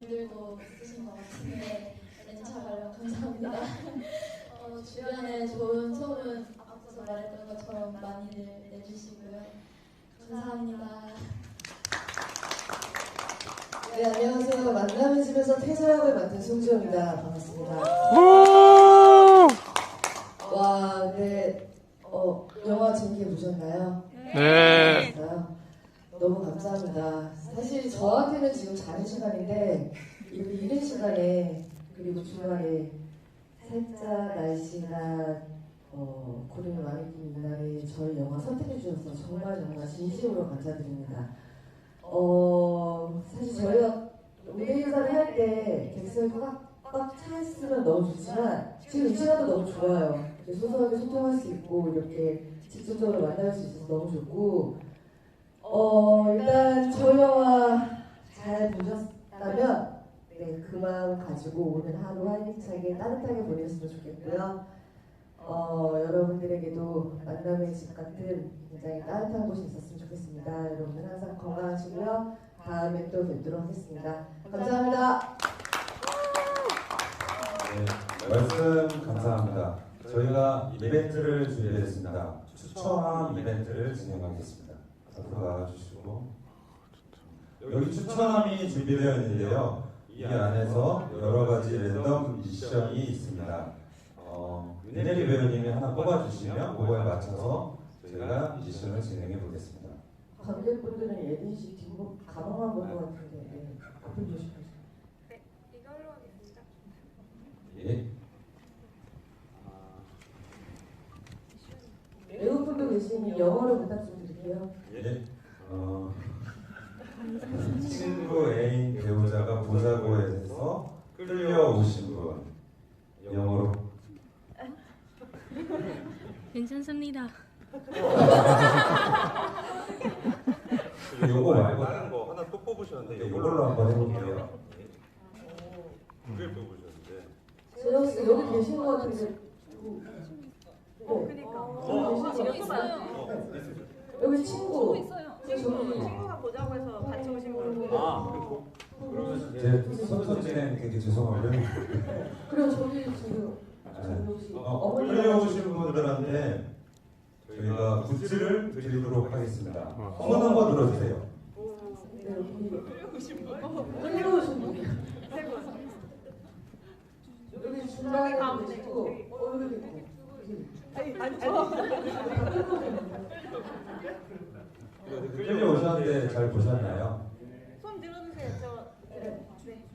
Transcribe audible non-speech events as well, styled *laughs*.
분들도 있으신 것 같은데 연차 관련 감사합니다. *laughs* 어, 주변에 좋은 소문 앞서서 말했던 것처럼 많이들 내주시고요. 감사합니다. 네, 안녕하세요. 만남의 집에서 태자역을 맡은 송지영입니다. 반갑습니다. 와, 네, 어, 영화 재밌게 보셨나요? 네. 봤어요? 너무 감사합니다. 사실 저한테는 지금 자는 시간인데, 이렇게 이른 시간에, 그리고 주말에 살짝 날씨가 어, 구름이 많이 낀 이날에 저희 영화 선택해 주셔서 정말 정말 진심으로 감사드립니다. 어, 사실 저희가 무대 인사를 할 때 객석이 꽉꽉 차 있으면 너무 좋지만 지금 이 시간도 너무 좋아요. 소소하게 소통할 수 있고 이렇게 집중적으로 만날 수 있어서 너무 좋고 어 일단 저희 영화 잘 보셨다면 네, 그 마음 가지고 오늘 하루 활기차게 따뜻하게 보냈으면 좋겠고요. 어, 여러분들에게도 만남의 집 같은 굉장히 따뜻한 곳이 있었으면 좋겠습니다. 여러분들 항상 건강하시고요. 다음에 또 뵙도록 하겠습니다. 감사합니다. 네, 말씀 감사합니다. 저희가 이벤트를 준비했습니다. 추첨함 이벤트를 진행하겠습니다. 앞으로 나와주시고 여기 추첨함이 준비되어 있는데요. 이 안에서 여러 가지 랜덤 미션이 있습니다. 어, 윤혜리 배우님이 하나 뽑아주시면 그거에 맞춰서 저희가 미션을 진행해 보겠습니다. 관객분들은 예빈 씨 뒷목 가방만 본것 같은데 네, 앞을 조심하세요. 이걸로 하겠습니다. 예. 외국분도 계시니 영어로 부탁 좀 드릴게요. 예. 어, 친구 애인 배우자가 보자고 해서 끌려오신 분 영어로 괜찮습니다. 요거 말고 다른 거 하나 또 뽑으셨는데 네, 이걸로 한번 해볼게요. 두개 뽑으셨는데 재영 씨 여기 계신 것 같은데. 어, 네. 그니까. 어, 지금 계신 것 있어요. 같아요. 여기 친구. 친구, 친구가 보자고 해서 같이 오신 거고. 아 그러면 제 선선 진행 되게 죄송하고요. *laughs* 그리고 저기 지금 저기 혹시 어, 어머니 끌려오신 분들한테 저희가 굿즈를 드리도록 하겠습니다. 한번 한번 들어주세요. 네, 여기 끌려오신 분이 여기 중간에 가운데. 계시고 어 여기 있고 아니, 아니, 아니. 끌려 오셨는데 잘 보셨나요?